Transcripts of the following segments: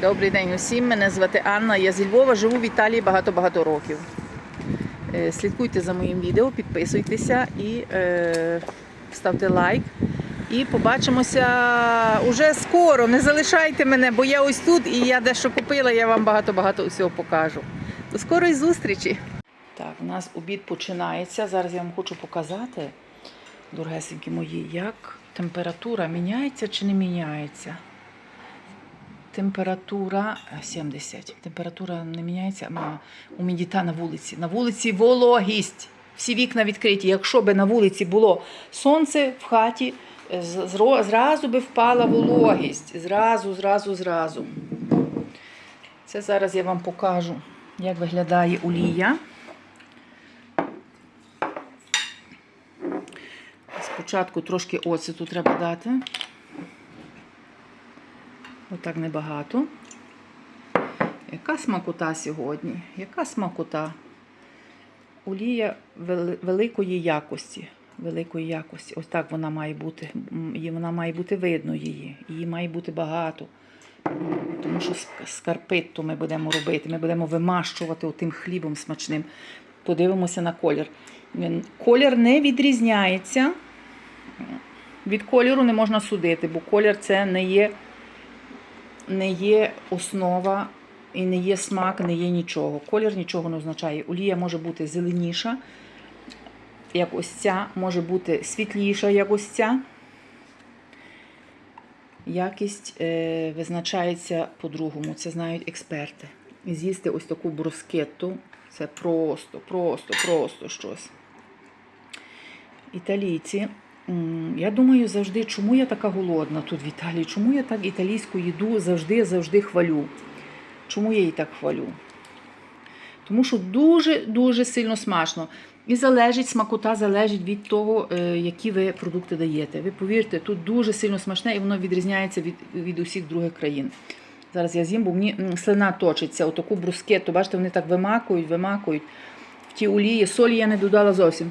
Добрий день усім. Мене звати Анна. Я зі Львова, живу в Італії багато-багато років. Е, Слідкуйте за моїм відео, підписуйтеся і е, ставте лайк. І побачимося уже скоро. Не залишайте мене, бо я ось тут і я дещо купила, я вам багато-багато усього покажу. До скорої зустрічі! Так, у нас обід починається. Зараз я вам хочу показати, дорогесенькі мої, як температура міняється чи не міняється. Температура е, 70. Температура не міняється, а умідіта на вулиці. На вулиці вологість. Всі вікна відкриті. Якщо би на вулиці було сонце в хаті, е, зразу би впала вологість. Зразу, зразу, зразу. Це зараз я вам покажу, як виглядає олія. Спочатку трошки оцету треба дати. Отак небагато. Яка смакота сьогодні? Яка смакота? Олія великої якості. Великої якості. Ось так вона має бути. Вона має бути видно її. Її має бути багато. Тому що скарпитту ми будемо робити. Ми будемо вимащувати тим хлібом смачним. Подивимося на колір. Колір не відрізняється. Від кольору не можна судити, бо колір це не є не є основа і не є смак, не є нічого. Колір нічого не означає. Олія може бути зеленіша, як ось ця, може бути світліша, як ось ця. Якість е, визначається по-другому, це знають експерти. З'їсти ось таку брускетту це просто, просто, просто щось. Італійці Я думаю завжди, чому я така голодна тут в Італії, чому я так італійську їду завжди завжди хвалю. Чому я її так хвалю? Тому що дуже-дуже сильно смачно. І залежить, смакота залежить від того, е, які ви продукти даєте. Ви повірте, тут дуже сильно смачне і воно відрізняється від, від усіх других країн. Зараз я з'їм, бо мені слина точиться, отаку брускету. Бачите, вони так вимакують, вимакують. В ті олії, солі я не додала зовсім.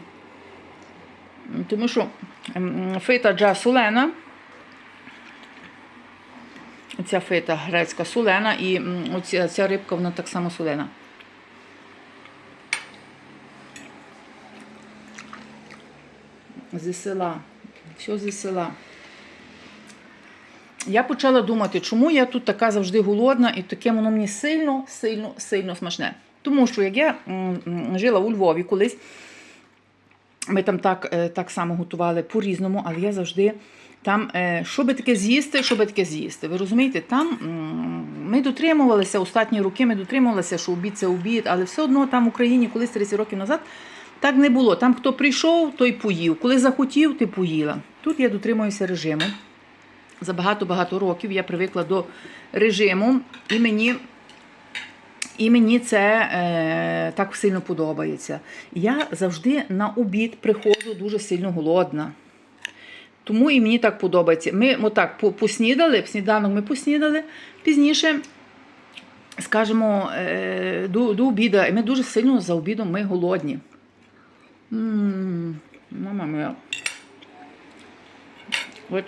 Тому що фита джа солена. Ця фита грецька солена і оця, ця рибка вона так само солена. Зі села. Все зі села. Я почала думати, чому я тут така завжди голодна, і таке воно мені сильно, сильно, сильно смачне. Тому що як я жила у Львові колись, ми там так, е, так само готували по-різному, але я завжди там, е, що би таке з'їсти, що би таке з'їсти. Ви розумієте, там ми дотримувалися останні роки, ми дотримувалися, що обід це обід, але все одно там в Україні колись 30 років назад так не було. Там хто прийшов, той поїв. Коли захотів, ти поїла. Тут я дотримуюся режиму. За багато-багато років я привикла до режиму, і мені і мені це е, так сильно подобається. Я завжди на обід приходжу дуже сильно голодна. Тому і мені так подобається. Ми отак по- поснідали, сніданок ми поснідали. Пізніше, скажімо, е, до, до обіду, і ми дуже сильно за обідом ми голодні. Мама моя. От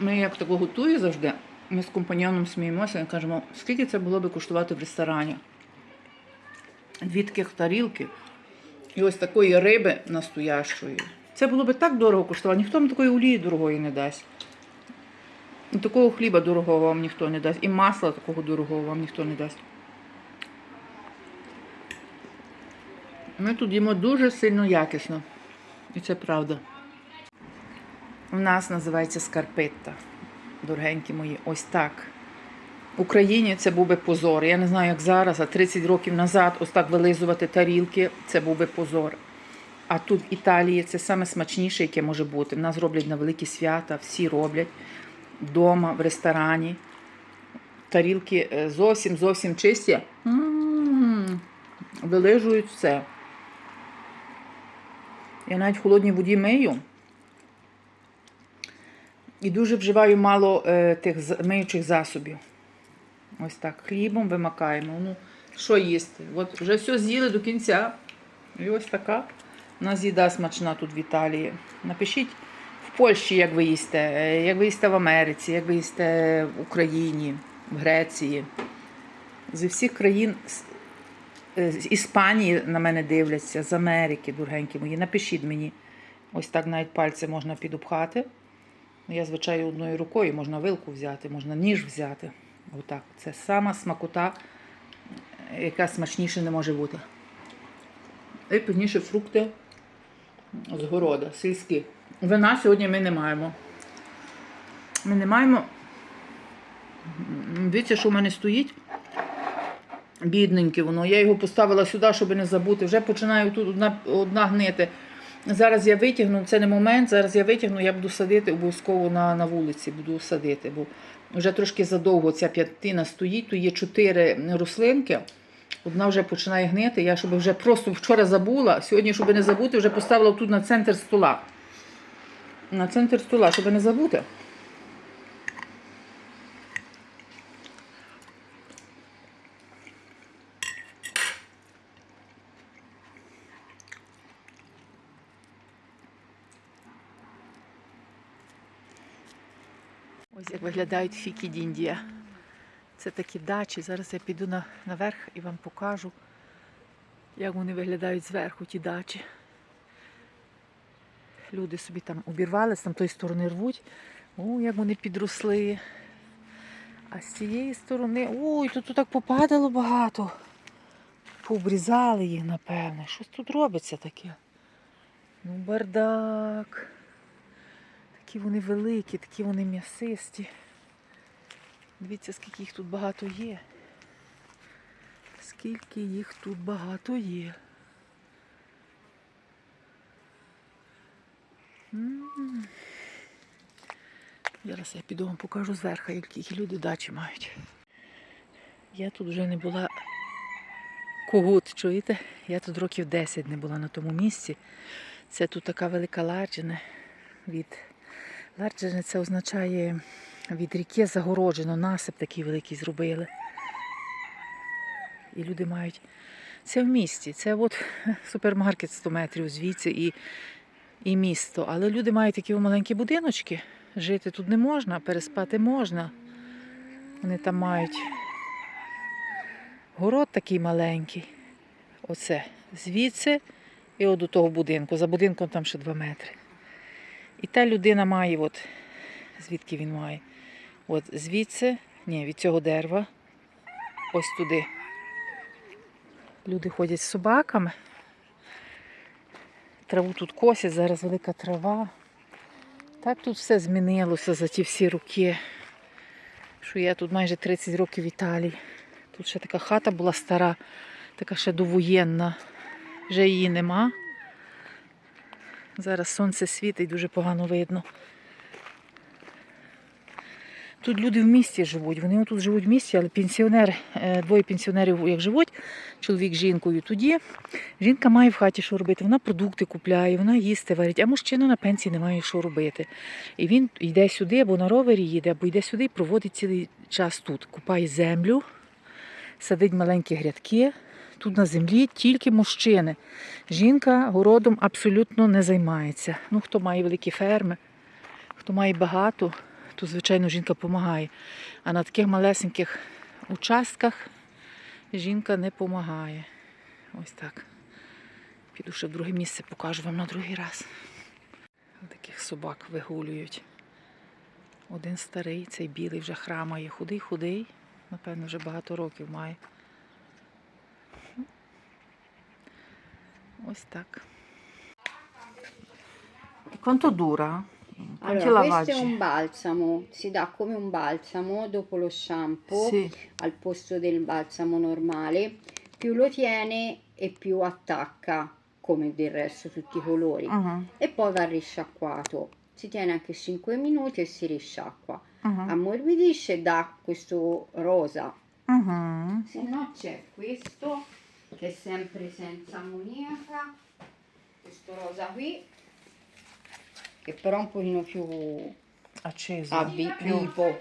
ми як тако готую завжди, ми з компаньоном сміємося і кажемо, скільки це було би коштувати в ресторані дві таких тарілки і ось такої риби настоящої. Це було б так дорого коштувало. Ніхто вам такої олії дорогої не дасть. Такого хліба дорогого вам ніхто не дасть. І масла такого дорогого вам ніхто не дасть. Ми тут їмо дуже сильно якісно. І це правда. У нас називається скарпетта, дорогенькі мої. Ось так. Україні це був би позор. Я не знаю, як зараз, а 30 років назад ось так вилизувати тарілки це був би позор. А тут в Італії це саме смачніше, яке може бути. В нас роблять на великі свята, всі роблять вдома, в ресторані. Тарілки е, зовсім зовсім чисті. Вилижують все. Я навіть в холодній воді мию. І дуже вживаю мало е, тих миючих засобів. Ось так. Хлібом вимакаємо. Ну, що їсти? От вже все з'їли до кінця. І ось така у нас їда смачна тут в Італії. Напишіть в Польщі, як ви їсте, як ви їсте в Америці, як ви їсте в Україні, в Греції. зі всіх країн з- е, Іспанії на мене дивляться, з Америки, дорогенькі мої. Напишіть мені. Ось так навіть пальці можна підупхати. Я, звичайно, одною рукою можна вилку взяти, можна ніж взяти. Отак. Це сама смакота, яка смачніше не може бути. І пізніше фрукти з города, сільські. Вина сьогодні ми не маємо. Ми не маємо. Дивіться, що в мене стоїть. Бідненьке воно. Я його поставила сюди, щоб не забути. Вже починаю тут одна, одна гнити. Зараз я витягну, це не момент, зараз я витягну, я буду садити обов'язково на, на вулиці, буду садити, бо вже трошки задовго ця п'ятина стоїть, тут є чотири рослинки. Одна вже починає гнити. Я щоб вже просто вчора забула, сьогодні, щоб не забути, вже поставила тут на центр стола. На центр стола, щоб не забути. Ось як виглядають фіки Діндія. Це такі дачі. Зараз я піду на, наверх і вам покажу, як вони виглядають зверху, ті дачі. Люди собі там обірвали, з там тої сторони рвуть. О, як вони підросли. А з цієї сторони. Ой, тут, тут так попадало багато. Пообрізали їх, напевне. Щось тут робиться таке. Ну, бардак. Такі вони великі, такі вони м'ясисті. Дивіться, скільки їх тут багато є. Скільки їх тут багато є. М. Зараз я піду вам покажу зверху, які люди дачі мають. Я тут вже не була когут, чуєте? Я тут років 10 не була на тому місці. Це тут така велика ларджина від Ларджини це означає від ріки загороджено, насип такий великий зробили. І люди мають. Це в місті, це от супермаркет 100 метрів звідси і, і місто. Але люди мають такі маленькі будиночки. Жити тут не можна, переспати можна. Вони там мають город такий маленький. Оце звідси і от до того будинку. За будинком там ще 2 метри. І та людина має, от, звідки він має? От звідси, ні, від цього дерева, ось туди. Люди ходять з собаками. Траву тут косять, зараз велика трава. Так тут все змінилося за ті всі роки. Що я тут майже 30 років в Італії. Тут ще така хата була стара, така ще довоєнна. Вже її нема. Зараз сонце світить, дуже погано видно. Тут люди в місті живуть, вони тут живуть в місті, але пенсіонер, е, двоє пенсіонерів як живуть, чоловік з жінкою, тоді жінка має в хаті що робити. Вона продукти купляє, вона їсти варить, а мужчина на пенсії не має що робити. І він йде сюди, або на ровері їде, або йде сюди і проводить цілий час тут. Купає землю, садить маленькі грядки. Тут на землі тільки мужчини. Жінка городом абсолютно не займається. Ну, хто має великі ферми, хто має багато, то, звичайно, жінка допомагає. А на таких малесеньких участках жінка не допомагає. Ось так. Піду ще в друге місце, покажу вам на другий раз. Таких собак вигулюють. Один старий, цей білий вже храмає, худий-худий, напевно, вже багато років має. Ось так. Quanto dura? Quanti Allora, questo lavaggi? è un balsamo, si dà come un balsamo dopo lo shampoo Sì. al posto del balsamo normale, più lo tiene e più attacca, come del resto tutti i colori. Ага, E poi va risciacquato. Si tiene anche 5 minuti e si risciacqua. ага, Ammorbidisce e dà questo rosa. ага. Se no c'è questo che è sempre senza ammoniaca, questo rosa qui, che però è un pochino più Acceso. avvi- vivo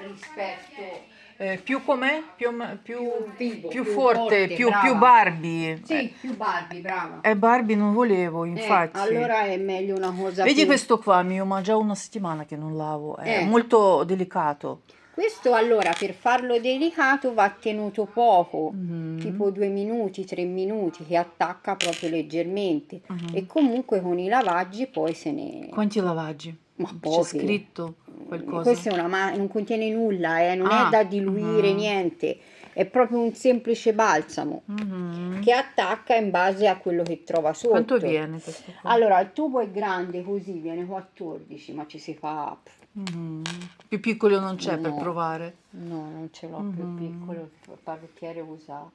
rispetto Eh, più com'è? Più, più, vivo, più più forte, forte, più, più Barbie. sì, più Barbie, brava. Eh, Barbie non volevo, Eh, infatti. allora è meglio una cosa Vedi più questo qua mio, ma già una settimana che non lavo. È Eh. molto delicato. Questo allora per farlo delicato va tenuto poco, Mhm. tipo due minuti, tre minuti, che attacca proprio leggermente. Mhm. E comunque con i lavaggi poi se ne... Quanti lavaggi? Ma C'è pochi. scritto qualcosa? Questo è una ma- non contiene nulla, eh, non Ah, è da diluire mhm. niente, è proprio un semplice balsamo Mhm. che attacca in base a quello che trova sotto. Quanto viene questo qua? Allora, il tubo è grande così, viene 14, ma ci si fa... Mhm. Più piccolo non c'è per No. provare. No, non ce l'ho Mhm. più piccolo, il parrucchiere usa,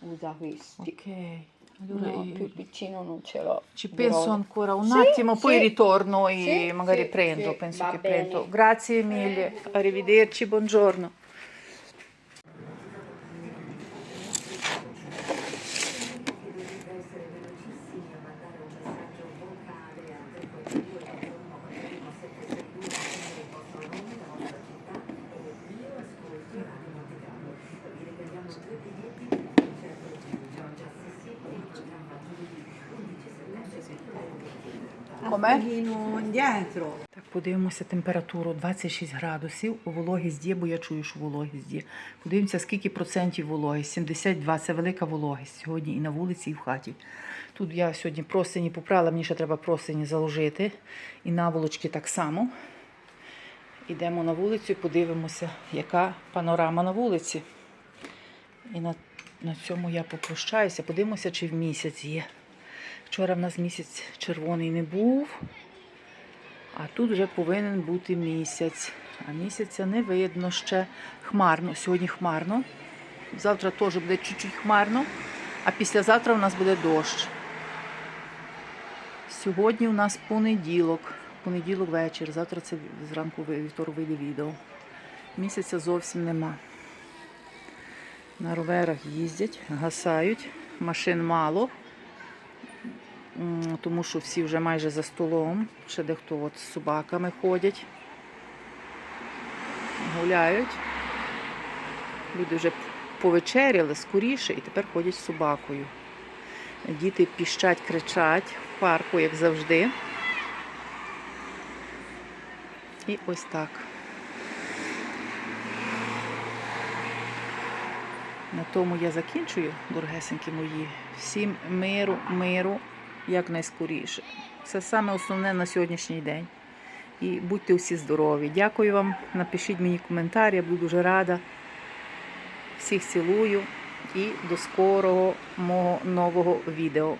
usa questi. Ok, allora No, io- più piccino non ce l'ho. ci Però- penso ancora un Sì, attimo, poi sì. ritorno e Sì, magari prendo, penso che bene. prendo. Grazie mille, arrivederci, buongiorno. Com'è? Так, подивимося температуру 26 градусів. Вологість є, бо я чую, що вологість є. Подивимося, скільки процентів вологість. 72 це велика вологість сьогодні і на вулиці, і в хаті. Тут я сьогодні простині попрала, мені ще треба простині заложити. І наволочки так само. Йдемо на вулицю і подивимося, яка панорама на вулиці. І на, на цьому я попрощаюся. Подивимося, чи в місяць є. Вчора в нас місяць червоний не був. А тут вже повинен бути місяць. А місяця не видно ще хмарно. Сьогодні хмарно. Завтра теж буде чуть-чуть хмарно, а післязавтра у нас буде дощ. Сьогодні у нас понеділок. Понеділок вечір. Завтра це зранку вівторок вийде відео. Місяця зовсім нема. На роверах їздять, гасають, машин мало. Тому що всі вже майже за столом. Ще дехто от з собаками ходять, гуляють. Люди вже повечеряли скоріше і тепер ходять з собакою. Діти піщать, кричать в парку, як завжди. І ось так. На тому я закінчую, дорогесенькі мої. Всім миру, миру якнайскоріше. Це саме основне на сьогоднішній день. І будьте усі здорові. Дякую вам. Напишіть мені коментар, я буду дуже рада. Всіх цілую і до скорого мого нового відео.